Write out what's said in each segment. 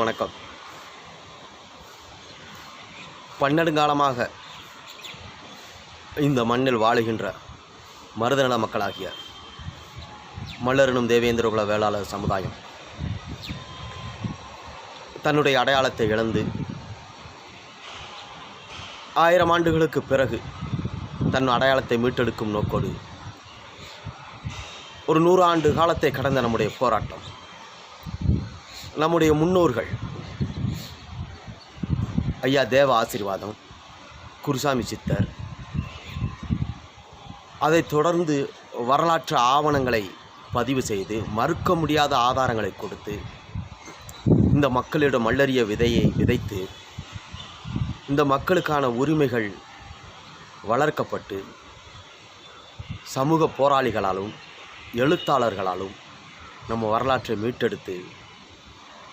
வணக்கம். பன்னெடுங்காலமாக இந்த மண்ணில் வாழுகின்ற மருதநல மக்களாகிய மல்லரனும் தேவேந்திரகுல வேளாளர் சமுதாயம் தன்னுடைய அடையாளத்தை இழந்து ஆயிரம் ஆண்டுகளுக்கு பிறகு தன் அடையாளத்தை மீட்டெடுக்கும் நோக்கோடு ஒரு நூறு ஆண்டு காலத்தை கடந்த நம்முடைய போராட்டம். நம்முடைய முன்னோர்கள். ஐயா தேவ ஆசீர்வாதம் குருசாமி சித்தர். அதைத் தொடர்ந்து வரலாற்று ஆவணங்களை பதிவு செய்து மறுக்க முடியாத ஆதாரங்களை கொடுத்து இந்த மக்களிடம் மல்லறிய விதையை விதைத்து இந்த மக்களுக்கான உரிமைகள் வளர்க்கப்பட்டு சமூக போராளிகளாலும் எழுத்தாளர்களாலும் நம்ம வரலாற்றை மீட்டெடுத்து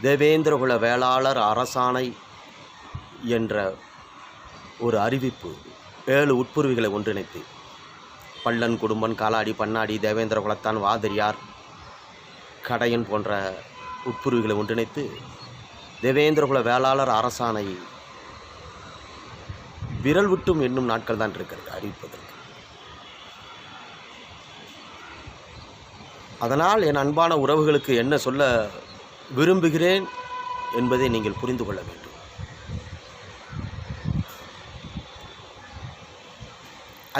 தேவேந்திரகுல வேளாளர் அரசாணை என்ற ஒரு அறிவிப்பு ஏழு உட்புருவிகளை ஒன்றிணைத்து. பள்ளன் குடும்பன் காலாடி பண்ணாடி தேவேந்திர குலத்தான் வாதிரியார் கடையன் போன்ற உட்புருவிகளை ஒன்றிணைத்து தேவேந்திரகுல வேளாளர் அரசாணை விரல் விட்டும் என்னும் நாட்கள் தான் இருக்கிறது அறிவிப்பதற்கு. அதனால் என் அன்பான உறவுகளுக்கு என்ன சொல்ல விரும்புகிறேன் என்பதை நீங்கள் புரிந்து கொள்ள வேண்டும்.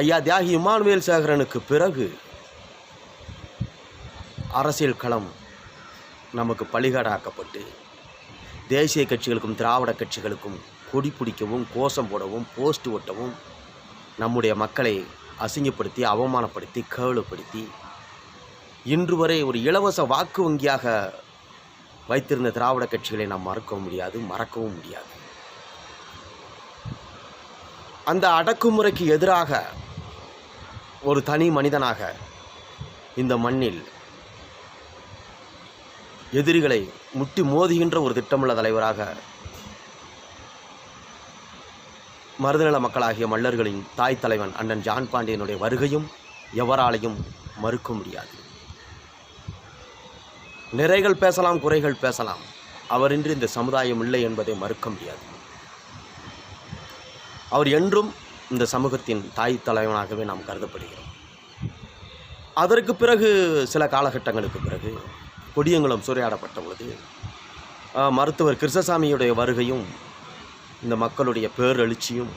ஐயா தியாகி இமானுவேல் சேகரனுக்கு பிறகு அரசியல் களம் நமக்கு பலிகாடாக்கப்பட்டு தேசிய கட்சிகளுக்கும் திராவிட கட்சிகளுக்கும் கொடி பிடிக்கவும் கோஷம் போடவும் போஸ்ட் ஒட்டவும் நம்முடைய மக்களை அசிங்கப்படுத்தி அவமானப்படுத்தி கேவலப்படுத்தி இன்று வரை ஒரு இலவச வாக்கு வங்கியாக வைத்திருந்த திராவிட கட்சிகளை நாம் மறக்கவும் முடியாது மறக்கவும் முடியாது. அந்த அடக்குமுறைக்கு எதிராக ஒரு தனி மனிதனாக இந்த மண்ணில் எதிரிகளை முட்டி மோதுகின்ற ஒரு திட்டமுள்ள தலைவராக மருதநல மக்களாகிய மல்லர்களின் தாய் தலைவன் அண்ணன் ஜான் பாண்டியனுடைய வருகையும் எவராலையும் மறுக்க முடியாது. நிறைகள் பேசலாம் குறைகள் பேசலாம். அவரின்றி இந்த சமுதாயம் இல்லை என்பதை மறுக்க முடியாது. அவர் என்றும் இந்த சமூகத்தின் தாய் தலைவனாகவே நாம் கருதப்படுகிறோம். அதற்கு பிறகு சில காலகட்டங்களுக்கு பிறகு கொடியங்குளம் சூறையாடப்பட்ட பொழுது மருத்துவர் கிருஷ்ணசாமியுடைய வருகையும் இந்த மக்களுடைய பேரெழுச்சியும்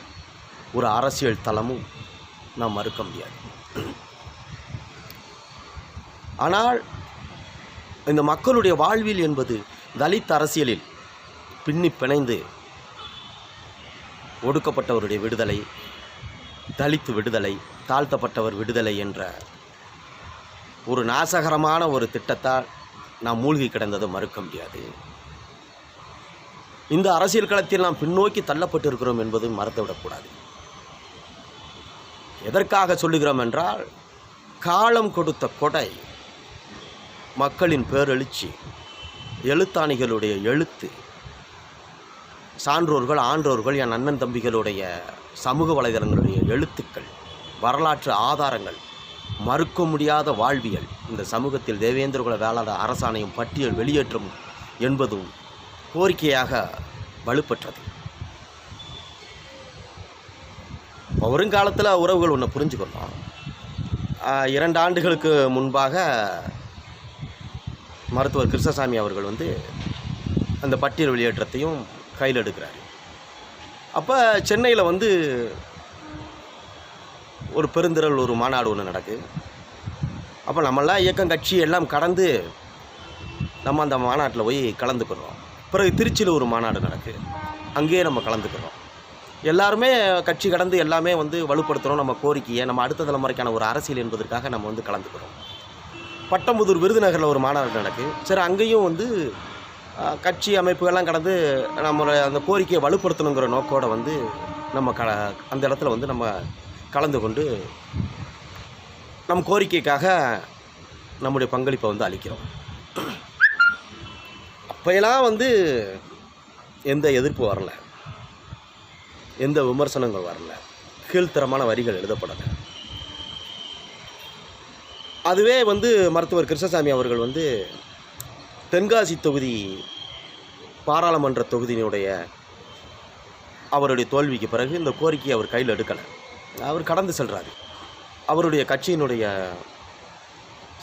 ஒரு அரசியல் தளமும் நாம் மறுக்க முடியாது. ஆனால் இந்த மக்களுடைய வாழ்வில் என்பது தலித் அரசியலில் பின்னி பிணைந்து ஒடுக்கப்பட்டவருடைய விடுதலை தலித்து விடுதலை தாழ்த்தப்பட்டவர் விடுதலை என்ற ஒரு நாசகரமான ஒரு திட்டத்தால் நாம் மூழ்கி கிடந்தது மறுக்க முடியாது. இந்த அரசியல் களத்தில் நாம் பின்னோக்கி தள்ளப்பட்டிருக்கிறோம் என்பது மறந்துவிடக்கூடாது. எதற்காக சொல்லுகிறோம் என்றால் காலம் கொடுத்த கொடை மக்களின் பேரெழுச்சி எழுத்தாணிகளுடைய எழுத்து சான்றோர்கள் ஆன்றோர்கள் என் அண்ணன் தம்பிகளுடைய சமூக வலைதளங்களுடைய எழுத்துக்கள் வரலாற்று ஆதாரங்கள் மறுக்க முடியாத வாழ்வியல் இந்த சமூகத்தில் தேவேந்திரகுல வேளாளர் அரசாணையும் பட்டியல் வெளியேற்றும் என்பதும் கோரிக்கையாக வலுப்பெற்றது. வருங்காலத்தில் உறவுகள் ஒன்று புரிஞ்சுக்கணும். இரண்டு ஆண்டுகளுக்கு முன்பாக மருத்துவர் கிருஷ்ணசாமி அவர்கள் வந்து அந்த பட்டியல் வெளியேற்றத்தையும் கையில் எடுக்கிறார். அப்போ சென்னையில் வந்து ஒரு பெருந்திரள் ஒரு மாநாடு ஒன்று நடக்கு. அப்போ நம்மளாம் இயக்கம் கட்சி எல்லாம் கடந்து நம்ம அந்த மாநாட்டில் போய் கலந்துக்கிறோம். பிறகு திருச்சியில் ஒரு மாநாடு நடக்கு. அங்கேயே நம்ம கலந்துக்கிறோம். எல்லாருமே கட்சி கடந்து எல்லாமே வந்து வலுப்படுத்துகிறோம் நம்ம கோரிக்கையை நம்ம அடுத்த தலைமுறைக்கான ஒரு அரசியல் என்பதற்காக நம்ம வந்து கலந்துக்கிறோம். பட்டம்புதூர் விருதுநகரில் ஒரு மாநாடு நடக்கு. சரி அங்கேயும் வந்து கட்சி அமைப்புகள்லாம் கடந்து நம்மளோட அந்த கோரிக்கையை வலுப்படுத்தணுங்கிற நோக்கோட வந்து நம்ம க அந்த இடத்துல வந்து நம்ம கலந்து கொண்டு நம் கோரிக்கைக்காக நம்முடைய பங்களிப்பை வந்து அளிக்கிறோம். அப்போயெல்லாம் வந்து எந்த எதிர்ப்பு வரல. எந்த விமர்சனங்கள் வரல. கீழ்த்தரமான வரிகள் எழுதப்படலை. அதுவே வந்து மருத்துவர் கிருஷ்ணசாமி அவர்கள் வந்து தென்காசி தொகுதி பாராளுமன்ற தொகுதியினுடைய அவருடைய தோல்விக்கு பிறகு இந்த கோரிக்கையை அவர் கையில் எடுக்கலை. அவர் கடந்து செல்கிறாரு அவருடைய கட்சியினுடைய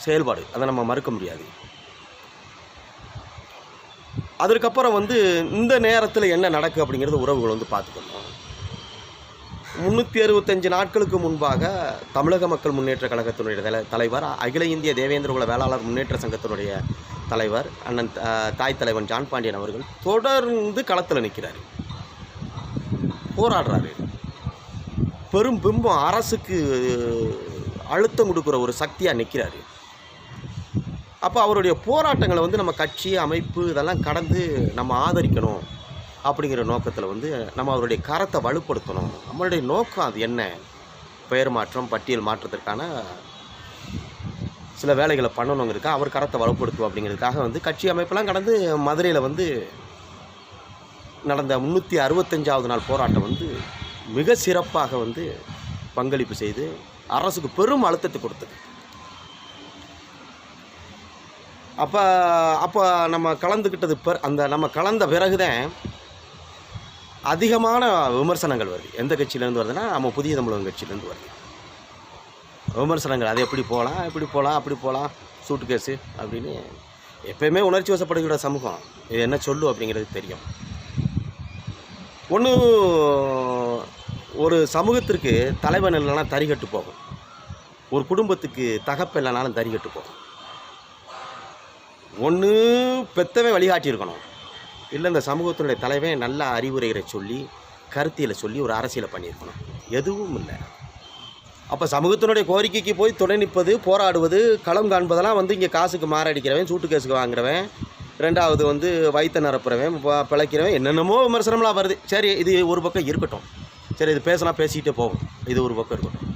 செயல்பாடு அதை நம்ம மறுக்க முடியாது. அதற்கப்புறம் வந்து இந்த நேரத்தில் என்ன நடக்கு அப்படிங்கிறது உறவுகள் வந்து பார்த்துக்கணும். முந்நூற்றி அறுபத்தஞ்சு நாட்களுக்கு முன்பாக தமிழக மக்கள் முன்னேற்ற கழகத்தினுடைய தலைவர் அகில இந்திய தேவேந்திரகுல வேளாளர் முன்னேற்ற சங்கத்தினுடைய தலைவர் அண்ணன் தாய் தலைவன் ஜான் பாண்டியன் அவர்கள் தொடர்ந்து களத்தில் நிற்கிறார் போராடுறாரு. பெரும் பிம்பம் அரசுக்கு அழுத்தம் கொடுக்குற ஒரு சக்தியாக நிற்கிறாரு அப்போ அவருடைய போராட்டங்களை வந்து நம்ம கட்சி அமைப்பு இதெல்லாம் கடந்து நம்ம ஆதரிக்கணும். அப்படிங்கிற நோக்கத்தில் வந்து நம்ம அவருடைய கரத்தை வலுப்படுத்தணும். நம்மளுடைய நோக்கம் அது என்ன? பெயர் மாற்றம் பட்டியல் மாற்றத்திற்கான சில வேலைகளை பண்ணணுங்கிறதுக்காக அவர் கரத்தை வலுப்படுத்துவோம் அப்படிங்கிறதுக்காக வந்து கட்சி அமைப்பெல்லாம் கடந்து மதுரையில் வந்து நடந்த முந்நூற்றி அறுபத்தஞ்சாவது நாள் போராட்டம் வந்து மிக சிறப்பாக வந்து பங்களிப்பு செய்து அரசுக்கு பெரும் அழுத்தத்தை கொடுத்தது. அப்போ அப்போ நம்ம கலந்துக்கிட்டது பெ அந்த நம்ம கலந்த பிறகுதான் அதிகமான விமர்சனங்கள் வருது. எந்த கட்சியிலேருந்து வருதுன்னா நம்ம புதிய தமிழகம் கட்சியிலேருந்து வருது. விமர்சனங்கள் அது எப்படி போகலாம் இப்படி போகலாம் அப்படி போகலாம் சூட்டு கேஸு அப்படின்னு எப்பயுமே உணர்ச்சி வசப்படுகிற சமூகம். இது என்ன சொல்லு அப்படிங்கிறது தெரியும். ஒன்று ஒரு சமூகத்திற்கு தலைவன் இல்லைனா தறிகட்டு போகும். ஒரு குடும்பத்துக்கு தகப்பன் இல்லைனாலும் தறிகட்டு போகும். ஒன்று பெத்தவே வழிகாட்டியிருக்கணும் இல்லை இந்த சமூகத்தினுடைய தலைவன் நல்ல அறிவுரைகளை சொல்லி கருத்தியலை சொல்லி ஒரு அரசியலை பண்ணியிருக்கணும். எதுவும் இல்லை. அப்போ சமூகத்தினுடைய கோரிக்கைக்கு போய் துணை நிற்பது போராடுவது களம் காண்பதெல்லாம் வந்து இங்கே காசுக்கு மாரடிக்கிறவன் சூட்டு கேஸுக்கு வாங்குறவன் ரெண்டாவது வந்து வயிற்ற நிரப்புறவன் ப- பிழைக்கிறவன் என்னென்னமோ விமர்சனம்லாம் வருது. சரி இது ஒரு பக்கம் இருக்கட்டும். சரி இது பேசலாம் பேசிக்கிட்டே போகும் இது ஒரு பக்கம் இருக்கட்டும்.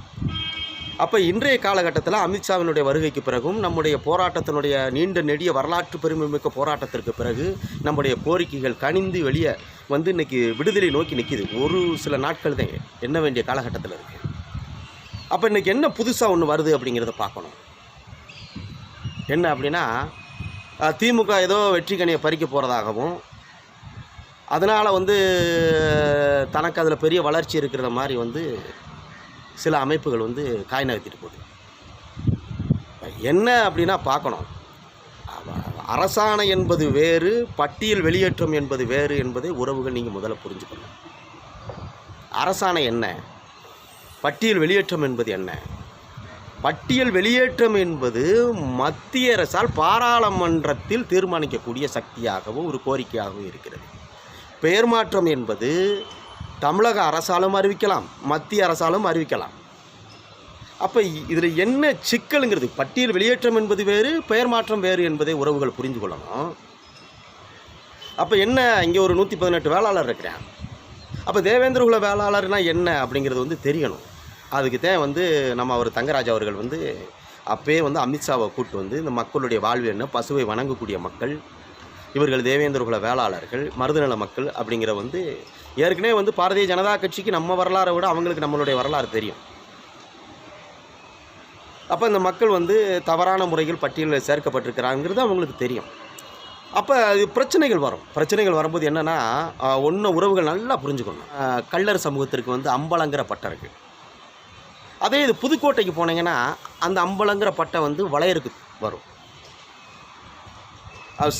அப்போ இன்றைய காலகட்டத்தில் அமித்ஷாவினுடைய வருகைக்கு பிறகும் நம்முடைய போராட்டத்தினுடைய நீண்ட நெடிய வரலாற்று பெருமைமிக்க போராட்டத்திற்கு பிறகு நம்முடைய கோரிக்கைகள் கனிந்து வெளியே வந்து இன்னைக்கு விடுதலை நோக்கி நிற்கிது ஒரு சில நாட்கள் தான் என்ன வேண்டிய காலகட்டத்தில் இருக்குது அப்போ இன்னைக்கு என்ன புதுசாக ஒன்று வருது அப்படிங்கிறத பார்க்கணும். என்ன அப்படின்னா திமுக ஏதோ வெற்றி கனியை பறிக்க போகிறதாகவும் அதனால் வந்து தனக்கு அதில் பெரிய வளர்ச்சி இருக்கிற மாதிரி வந்து சில அமைப்புகள் வந்து காய் நகர்த்திட்டு போகுது. என்ன அப்படின்னா பார்க்கணும். அரசாணை என்பது வேறு பட்டியல் வெளியேற்றம் என்பது வேறு என்பதை உறவுகள் நீங்கள் முதல்ல புரிஞ்சுக்கணும். அரசாணை என்ன? பட்டியல் வெளியேற்றம் என்பது என்ன? பட்டியல் வெளியேற்றம் என்பது மத்திய அரசால் பாராளுமன்றத்தில் தீர்மானிக்கக்கூடிய சக்தியாகவும் ஒரு கோரிக்கையாகவும் இருக்கிறது. பெயர் மாற்றம் என்பது தமிழக அரசாலும் அறிவிக்கலாம் மத்திய அரசாலும் அறிவிக்கலாம். அப்போ இதில் என்ன சிக்கலுங்கிறது? பட்டியல் வெளியேற்றம் என்பது வேறு பெயர் மாற்றம் வேறு என்பதை உறவுகள் புரிந்து கொள்ளணும். அப்போ என்ன இங்கே ஒரு நூற்றி பதினெட்டு வேளாளர் இருக்கிறேன். அப்போ தேவேந்திரகுல வேளாளர்னா என்ன அப்படிங்கிறது வந்து தெரியணும். அதுக்கு தான் வந்து நம்ம அவர் தங்கராஜ் அவர்கள் வந்து அப்போயே வந்து அமித்ஷாவை கூட்டு வந்து இந்த மக்களுடைய வாழ்வு என்ன பசுவை வணங்கக்கூடிய மக்கள் இவர்கள் தேவேந்திரகுல வேளாளர்கள் மருதநல மக்கள் அப்படிங்கிற வந்து ஏற்கனவே வந்து பாரதிய ஜனதா கட்சிக்கு நம்ம வரலாறை விட அவங்களுக்கு நம்மளுடைய வரலாறு தெரியும். அப்போ இந்த மக்கள் வந்து தவறான முறையில் பட்டியலில் சேர்க்கப்பட்டிருக்கிறாங்கிறது அவங்களுக்கு தெரியும். அப்போ அது பிரச்சனைகள் வரும். பிரச்சனைகள் வரும்போது என்னென்னா ஒன்று உறவுகள் நல்லா புரிஞ்சுக்கணும். கள்ளர் சமூகத்திற்கு வந்து அம்பலங்கிற பட்டம் இருக்குது அதே இது புதுக்கோட்டைக்கு போனீங்கன்னா அந்த அம்பலங்கிற பட்டம் வந்து வளையருக்கு வரும்.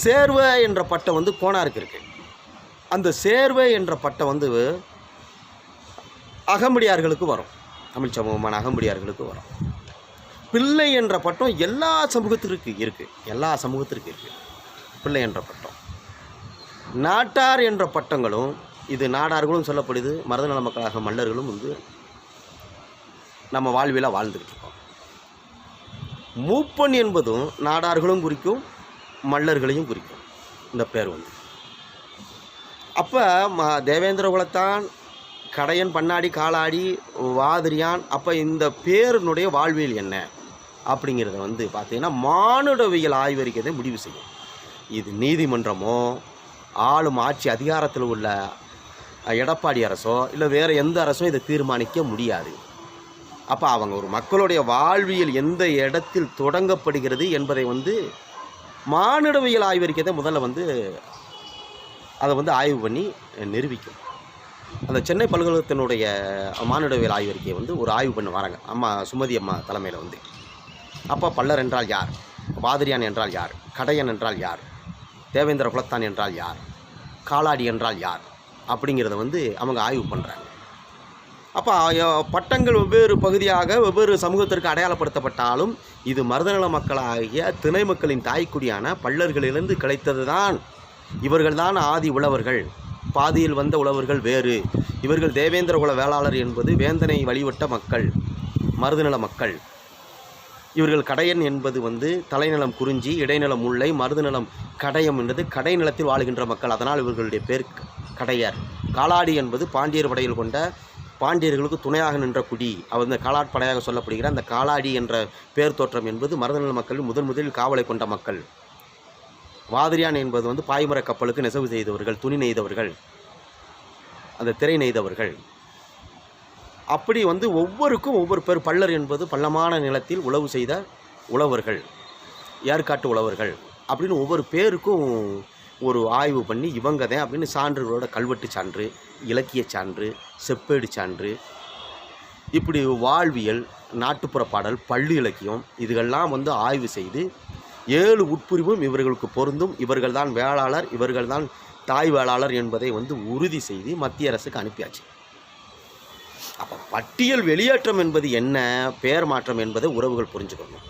சேர்வை என்ற பட்டம் வந்து கோணாருக்கு இருக்குது அந்த சேர்வை என்ற பட்டம் வந்து அகமுடியார்களுக்கு வரும். தமிழ் சமூகமான அகமுடியார்களுக்கு வரும். பிள்ளை என்ற பட்டம் எல்லா சமூகத்திற்கு இருக்குது எல்லா சமூகத்திற்கு இருக்குது பிள்ளை என்ற பட்டம். நாட்டார் என்ற பட்டங்களும் இது நாடார்களும் சொல்லப்படுது மருதநல மக்களாக மல்லர்களும் வந்து நம்ம வாழ்வியலாக வாழ்ந்துக்கிட்டு இருக்கோம். மூப்பன் என்பதும் நாடார்களும் குறிக்கும் மல்லர்களையும் குறிக்கும். இந்த பேர் வந்து. அப்போ ம தேவேந்திர குலத்தான் கடையன் பண்ணாடி காலாடி வாதிரியான் அப்போ இந்த பேரினுடைய வாழ்வியல் என்ன? அப்படிங்கிறத வந்து பார்த்தீங்கன்னா மானுடவியல் ஆய்வறிக்கை முடிவு செய்யும். இது நீதிமன்றமோ ஆளும் ஆட்சி அதிகாரத்தில் உள்ள எடப்பாடி அரசோ இல்லை வேறு எந்த அரசோ இதை தீர்மானிக்க முடியாது. அப்போ அவங்க ஒரு மக்களுடைய வாழ்வியல் எந்த இடத்தில் தொடங்கப்படுகிறது என்பதை வந்து மானிடவியல் ஆய்வறிக்கை முதல்ல வந்து அதை வந்து ஆய்வு பண்ணி நிரூபிக்கும். அந்த சென்னை பல்கலைக்கழகத்தினுடைய மானுடவியல் ஆய்வறிக்கையை வந்து ஒரு ஆய்வு பண்ண வராங்க. அம்மா சுமதி அம்மா தலைமையில் வந்து. அப்போ பல்லர் என்றால் யார்? பாதிரியான் என்றால் யார்? கடையன் என்றால் யார்? தேவேந்திர குலத்தான் என்றால் யார்? காலாடி என்றால் யார்? அப்படிங்கிறத வந்து அவங்க ஆய்வு பண்ணுறாங்க அப்போ பட்டங்கள் வெவ்வேறு பகுதியாக வெவ்வேறு சமூகத்திற்கு அடையாளப்படுத்தப்பட்டாலும் இது மருதநல மக்களாகிய திணை மக்களின் தாய்க்குடியான பள்ளர்களிலிருந்து கிடைத்தது தான் இவர்கள்தான் ஆதி உழவர்கள். பாதியில் வந்த உழவர்கள் வேறு. இவர்கள் தேவேந்திர குல வேளாளர் என்பது வேந்தனை வழிவிட்ட மக்கள் மருதநல மக்கள். இவர்கள் கடையன் என்பது வந்து தலைநலம் குறிஞ்சி இடைநிலம் முல்லை மருதநலம் கடையம் என்பது கடைநிலத்தில் வாழுகின்ற மக்கள். அதனால் இவர்களுடைய பேர் கடையர். காலாடி என்பது பாண்டியர் படையில் கொண்ட பாண்டியர்களுக்கு துணையாக நின்ற குடி. அவர் இந்த காலாட்படையாக சொல்லப்படுகிற அந்த காலாடி என்ற பேர் தோற்றம் என்பது மருதநல மக்கள் முதன் முதலில் காவலை கொண்ட மக்கள். வாதிரியான் என்பது வந்து பாய்மர கப்பலுக்கு நெசவு செய்தவர்கள் துணி நெய்தவர்கள் அந்த திரை நெய்தவர்கள். அப்படி வந்து ஒவ்வொருக்கும் ஒவ்வொரு பேர் பல்லர் என்பது பள்ளமான நிலத்தில் உழவு செய்த உழவர்கள் ஏற்காட்டு உழவர்கள் அப்படின்னு ஒவ்வொரு பேருக்கும் ஒரு ஆய்வு பண்ணி இவங்க தான் அப்படின்னு சான்றுகளோட கல்வெட்டு சான்று இலக்கிய சான்று செப்பேடு சான்று இப்படி வாழ்வியல் நாட்டுப்புற பாடல் பள்ளி இலக்கியம் இதுகள்லாம் வந்து ஆய்வு செய்து ஏழு உட்பிரிவும் இவர்களுக்கு பொருந்தும். இவர்கள்தான் வேளாளர் இவர்கள்தான் தாய் வேளாளர் என்பதை வந்து உறுதி செய்து மத்திய அரசுக்கு அனுப்பியாச்சு. அப்போ பட்டியல் வெளியேற்றம் என்பது என்ன பெயர் மாற்றம் என்பதை உறவுகள் புரிஞ்சுக்கணும்.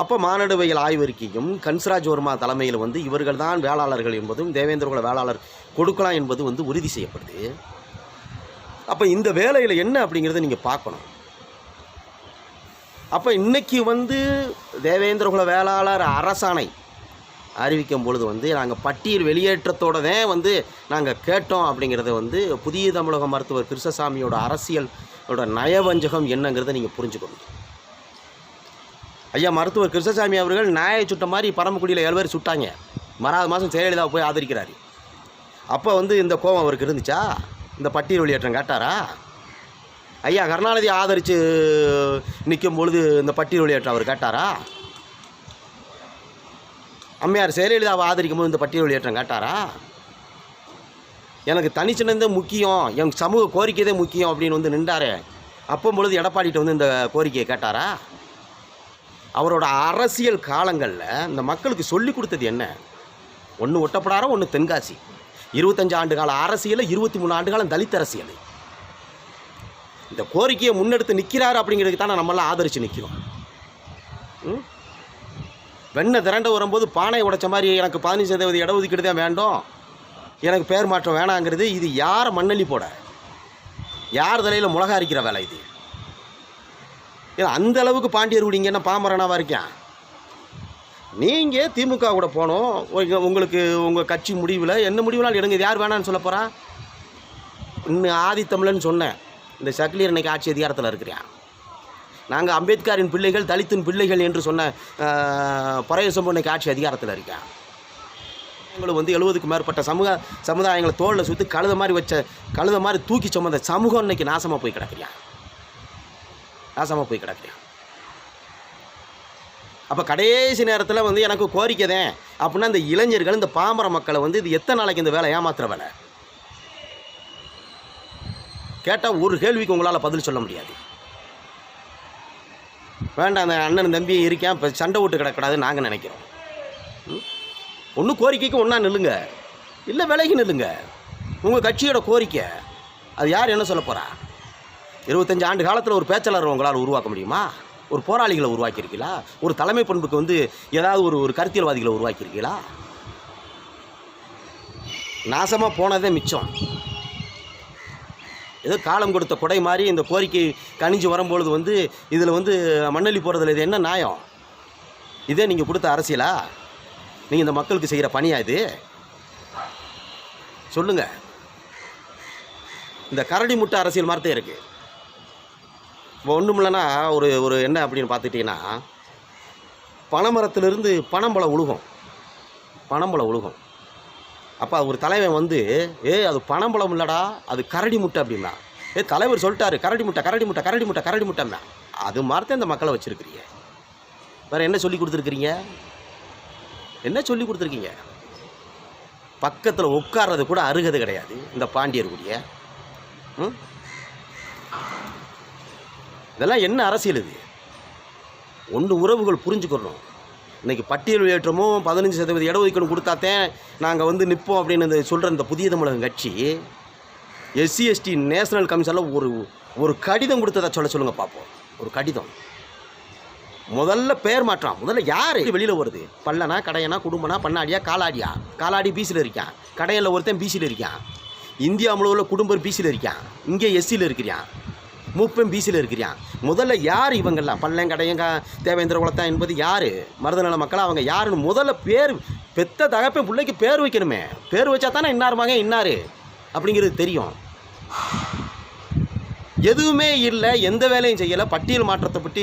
அப்போ மானடவியல் ஆய்வறிக்கையும் கன்சராஜ் வர்மா தலைமையில் வந்து இவர்கள் தான் வேளாளர்கள் என்பதும் தேவேந்திரகுல வேளாளர் கொடுக்கலாம் என்பது வந்து உறுதி செய்யப்படுது. அப்போ இந்த வேலையில் என்ன அப்படிங்கிறத நீங்கள் பார்க்கணும். அப்போ இன்றைக்கி வந்து தேவேந்திரகுல வேளாளர் அரசாணை அறிவிக்கும் பொழுது வந்து நாங்கள் பட்டியல் வெளியேற்றத்தோட தான் வந்து நாங்கள் கேட்டோம் அப்படிங்கிறத வந்து புதிய தமிழக மருத்துவர் கிருஷ்ணசாமியோட அரசியலோட நயவஞ்சகம் என்னங்கிறத நீங்கள் புரிஞ்சுக்கணும். ஐயா மருத்துவர் கிருஷ்ணசாமி அவர்கள் நாயை சுட்ட மாதிரி பரமக்குடியில் ஏழு பேர் சுட்டாங்க. மறாவது மாதம் ஜெயலலிதாவை போய் ஆதரிக்கிறாரு. அப்போ வந்து இந்த கோபம் அவருக்கு இருந்துச்சா? இந்த பட்டியல் வெளியேற்றம் கேட்டாரா? ஐயா கருணாநிதி ஆதரித்து நிற்கும் பொழுது இந்த பட்டியல் வெளியேற்றம் அவர் கேட்டாரா? அம்மையார் ஜெயலலிதாவை ஆதரிக்கும் போது இந்த பட்டியல் வெளியேற்றம் கேட்டாரா? எனக்கு தனிச்சினந்தே முக்கியம் என் சமூக கோரிக்கைதே முக்கியம் அப்படின்னு வந்து நின்றாரு. அப்போ பொழுது எடப்பாடிகிட்ட வந்து இந்த கோரிக்கையை கேட்டாரா? அவரோட அரசியல் காலங்களில் இந்த மக்களுக்கு சொல்லி கொடுத்தது என்ன? ஒன்று ஒட்டப்படாரம் ஒன்று தென்காசி. இருபத்தஞ்சு ஆண்டு கால அரசியல் இருபத்தி மூணு ஆண்டு காலம் தலித் அரசியல். இந்த கோரிக்கையை முன்னெடுத்து நிற்கிறாரு அப்படிங்கிறதுக்கு தான் நம்மளாம் ஆதரித்து நிற்கிறோம் வெண்ணை திரண்ட வரும்போது பானை உடைச்ச மாதிரி எனக்கு பதினஞ்சு சதவீத இடஒதுக்கீடு தான் வேண்டும். எனக்கு பேர் மாற்றம் வேணாங்கிறது. இது யார் மண்ணள்ளி போட? யார் தலையில் முளகா அரிக்கிற வேலை இது? இல்லை அந்த அளவுக்கு பாண்டியர் குடிங்க என்ன பாமரனாவாக இருக்கேன் நீங்கள் திமுக கூட போனோம். உங்களுக்கு உங்கள் கட்சி முடிவில் என்ன முடிவுனாலும் எடுங்க. யார் வேணான்னு சொல்ல போகிறா இன்னும் ஆதித்தமிழன் சொன்னேன். இந்த சக்லியர் இன்னைக்கு ஆட்சி அதிகாரத்தில் இருக்கிறேன் நாங்கள் அம்பேத்கரின் பிள்ளைகள் தலித்தின் பிள்ளைகள் என்று சொன்ன பறையசம்பு இன்னைக்கு ஆட்சி அதிகாரத்தில் இருக்கேன் எங்களுக்கு வந்து எழுபதுக்கு மேற்பட்ட சமூக சமுதாயங்களை தோளில் சுற்றி கழுத மாதிரி வச்ச கழுத மாதிரி தூக்கி சுமந்த சமூகம் இன்னைக்கு நாசமாக போய் கிடக்குறியா? நாசமாக போய் கிடக்கு அப்போ கடைசி நேரத்தில் வந்து எனக்கு கோரிக்கை தான். அப்படின்னா இந்த இளைஞர்கள் இந்த பாமர மக்களை வந்து இது எத்தனை நாளைக்கு இந்த வேலை ஏமாத்துற வேலை? கேட்டால் ஒரு கேள்விக்கு உங்களால் பதில் சொல்ல முடியாது. வேண்டாம் அந்த அண்ணன் தம்பி இருக்கேன். இப்போ சண்டை விட்டு கிடக்கூடாதுன்னு நாங்கள் நினைக்கிறோம். ஒன்று கோரிக்கைக்கு ஒன்றா நில்லுங்க. இல்லை விலைக்கு நில்லுங்க. உங்கள் கட்சியோட கோரிக்கை. அது யார் என்ன சொல்ல போகிறா இருபத்தஞ்சு ஆண்டு காலத்தில் ஒரு பேச்சாளர் உங்களால் உருவாக்க முடியுமா? ஒரு போராளிகளை உருவாக்கியிருக்கீங்களா? ஒரு தலைமை பண்புக்கு வந்து ஏதாவது ஒரு ஒரு கருத்தியல்வாதிகளை உருவாக்கியிருக்கீங்களா? நாசமாக போனதே மிச்சம். ஏதோ காலம் கொடுத்த கொடை மாதிரி இந்த கோரிக்கை கணிஞ்சு வரும்பொழுது வந்து இதில் வந்து மண்ணள்ளி போகிறதுல இது என்ன நியாயம்? இதே நீங்கள் கொடுத்த அரசியலா? நீங்கள் இந்த மக்களுக்கு செய்கிற பணியா இது? சொல்லுங்கள் இந்த கரடி முட்டை அரசியல் மாதிரி தான் இருக்குது இப்போ ஒன்றும் இல்லைன்னா ஒரு ஒரு என்ன அப்படின்னு பார்த்துட்டிங்கன்னா பனைமரத்துலேருந்து பனம்பழம் உழுகும். பனம்பழம் உழுகும். அப்போ ஒரு தலைவன் வந்து ஏ அது பனம்பழம் இல்லடா அது கரடி முட்டை அப்படின்னா. ஏ தலைவர் சொல்லிட்டாரு கரடி முட்டை கரடி முட்டை கரடி முட்டை கரடி முட்டைன்னா அது மாதிரி தான் இந்த மக்களை வச்சுருக்கிறீங்க. வேறு என்ன சொல்லி கொடுத்துருக்குறீங்க? என்ன சொல்லி கொடுத்துருக்கீங்க? பக்கத்தில் உட்கார்றது கூட அருகது கிடையாது இந்த பாண்டியர் கூடிய. ம்? இதெல்லாம் என்ன அரசியல் இது? ஒன்று உறவுகள் புரிஞ்சுக்கிறோம் இன்னைக்கு பட்டியல் ஏற்றமும் பதினஞ்சு சதவீத இடஒதுக்கீடு கொடுத்தாத்தேன் நாங்கள் வந்து நிற்போம் அப்படின்னு சொல்கிற இந்த புதிய தமிழகம் கட்சி எஸ்சி எஸ்டி நேஷனல் கமிஷனில் ஒரு ஒரு கடிதம் கொடுத்ததா சொல்ல சொல்லுங்கள் பார்ப்போம் ஒரு கடிதம். முதல்ல பேர் மாற்றம் முதல்ல யார்? வெளியில் வருது. பல்லனா கடையனா குடும்பனா பண்ணாடியா காலாடியா? காலாடி பிசியில் இருக்கான் கடையில் ஒருத்தன் பிசியில் இருக்கான் இந்தியா முழுவதும் குடும்பம் பிசியில் இருக்கான் இங்கே எஸ்சியில் இருக்கிறான். மூப்பன் பிசியில் இருக்கிறான் முதல்ல யார் இவங்கெல்லாம்? பல்லங்கடையங்க தேவேந்திர குலத்தான் என்பது யார்? மருதநல மக்கள்? அவங்க யாருன்னு முதல்ல பேர் பெத்த தகப்பன் பிள்ளைக்கு பேர் வைக்கணுமே. பேர் வச்சா தானே இன்னார் மகன் இன்னார்? அப்படிங்கிறது தெரியும். எதுவுமே இல்லை எந்த வேலையும் செய்யலை. பட்டியல் மாற்றத்தை பற்றி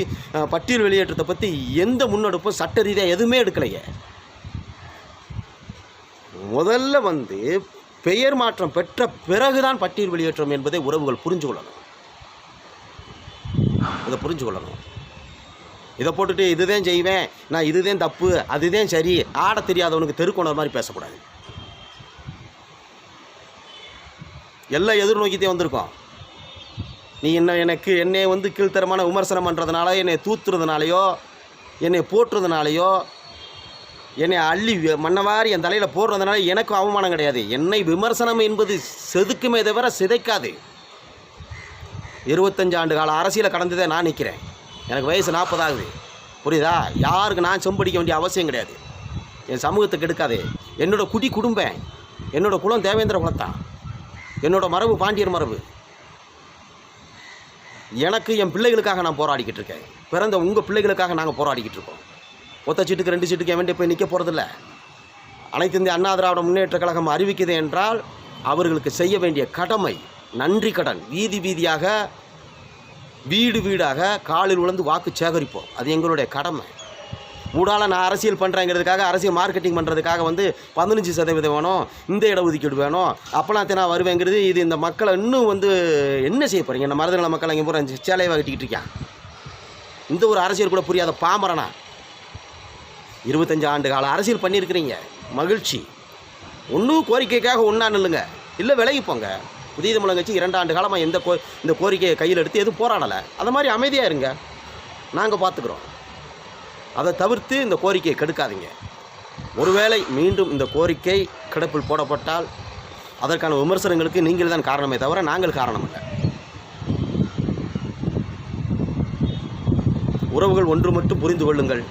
பட்டியல் வெளியேற்றத்தை பற்றி எந்த முன்னெடுப்பும் சட்ட ரீதியாக எதுவுமே எடுக்கலையே. முதல்ல வந்து பெயர் மாற்றம் பெற்ற பிறகுதான் பட்டியல் வெளியேற்றம் என்பதை உறவுகள் புரிஞ்சு கொள்ளணும் இதை புரிஞ்சு கொள்ளணும் இதை போட்டுட்டு இதுதான் செய்வேன் நான் இதுதான் தப்பு அதுதான் சரி ஆட தெரியாதவனுக்கு தெருக்கோணர் மாதிரி பேசக்கூடாது. எல்லாம் எதிர்நோக்கித்தே வந்திருக்கோம். நீ என்ன எனக்கு என்னை வந்து கீழ்த்தரமான விமர்சனம் பண்ணுறதுனால என்னை தூத்துறதுனாலையோ என்னை போட்டுறதுனாலையோ என்னை அள்ளி வி- மாதிரி என் தலையில் போடுறதுனால எனக்கும் அவமானம் கிடையாது. என்னை விமர்சனம் என்பது செதுக்குமே தவிர சிதைக்காது. இருபத்தஞ்சு ஆண்டு கால அரசியலை கடந்ததே நான் நிற்கிறேன் எனக்கு வயசு நாற்பதாகுது. புரியுதா? யாருக்கு நான் செம்படிக்க வேண்டிய அவசியம் கிடையாது. என் சமூகத்துக்கு எடுக்காது. என்னோட குடி குடும்பம் என்னோடய குலம் தேவேந்திர குலத்தான் என்னோடய மரபு பாண்டியர் மரபு. எனக்கு என் பிள்ளைகளுக்காக நான் போராடிக்கிட்டு இருக்கேன். பிறந்த உங்கள் பிள்ளைகளுக்காக நாங்கள் போராடிக்கிட்டு இருக்கோம். ஒத்த சீட்டுக்கு ரெண்டு சீட்டுக்கு எவன்ட்டு போய் நிற்க போகிறதில்ல அனைத்து இந்திய அண்ணா திராவிட முன்னேற்ற கழகம் அறிவிக்குது என்றால் அவர்களுக்கு செய்ய வேண்டிய கடமை நன்றி கடன். வீதி வீதியாக வீடு வீடாக காலில் விழுந்து வாக்கு சேகரிப்போம். அது எங்களுடைய கடமை. ஊடால நான் அரசியல் பண்ணுறேங்கிறதுக்காக அரசியல் மார்க்கெட்டிங் பண்ணுறதுக்காக வந்து பதினஞ்சு சதவீதம் வேணும். இந்த இடஒதுக்கீடு வேணும். அப்போலாம் தினா வருவேங்கிறது இது இந்த மக்களை இன்னும் வந்து என்ன செய்ய போகிறீங்க இந்த மருதநல மக்கள் இங்கே பூரா சேலையை கட்டிக்கிட்டு இருக்கான் இந்த ஒரு அரசியல் கூட புரியாத பாமரனா? இருபத்தஞ்சு ஆண்டு கால அரசியல் பண்ணியிருக்கிறீங்க. மகிழ்ச்சி. ஒன்றும் கோரிக்கைக்காக ஒன்றா நில்லுங்க. இல்லை விலகி போங்க. புதிய தமிழகம் கட்சி இரண்டு ஆண்டு காலமாக எந்த கோ இந்த கோரிக்கையை கையில் எடுத்து எதுவும் போராடலை. அதை மாதிரி அமைதியாக இருங்க. நாங்கள் பார்த்துக்குறோம் அதை தவிர்த்து இந்த கோரிக்கையை கெடுக்காதீங்க. ஒருவேளை மீண்டும் இந்த கோரிக்கை கிடப்பில் போடப்பட்டால் அதற்கான விமர்சனங்களுக்கு நீங்கள் தான் காரணமே தவிர நாங்கள் காரணம் இல்லை உறவுகள் ஒன்று மட்டும் புரிந்து கொள்ளுங்கள்.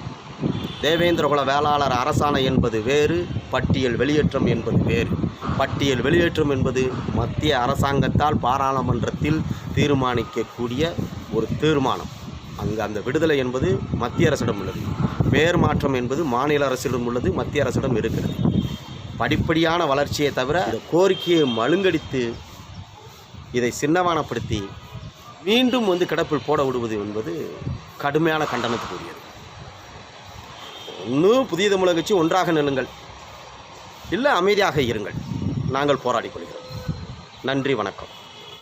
தேவேந்திரகுல வேளாளர் அரசாணை என்பது வேறு பட்டியல் வெளியேற்றம் என்பது வேறு. பட்டியல் வெளியேற்றம் என்பது மத்திய அரசாங்கத்தால் பாராளுமன்றத்தில் தீர்மானிக்கக்கூடிய ஒரு தீர்மானம். அங்கு அந்த விடுதலை என்பது மத்திய அரசிடம் உள்ளது. பேர் மாற்றம் என்பது மாநில அரசிடம் உள்ளது மத்திய அரசிடம் இருக்கிறது. படிப்படியான வளர்ச்சியை தவிர இந்த கோரிக்கையை மழுங்கடித்து இதை சின்னவானப்படுத்தி மீண்டும் வந்து கிடப்பில் போட விடுவது என்பது கடுமையான கண்டனத்துக்குரியது. இன்னும் புதிய தமிழக கட்சி ஒன்றாக நில்லுங்கள். இல்லை அமைதியாக இருங்கள். நாங்கள் போராடிக் கொள்கிறோம். நன்றி வணக்கம்.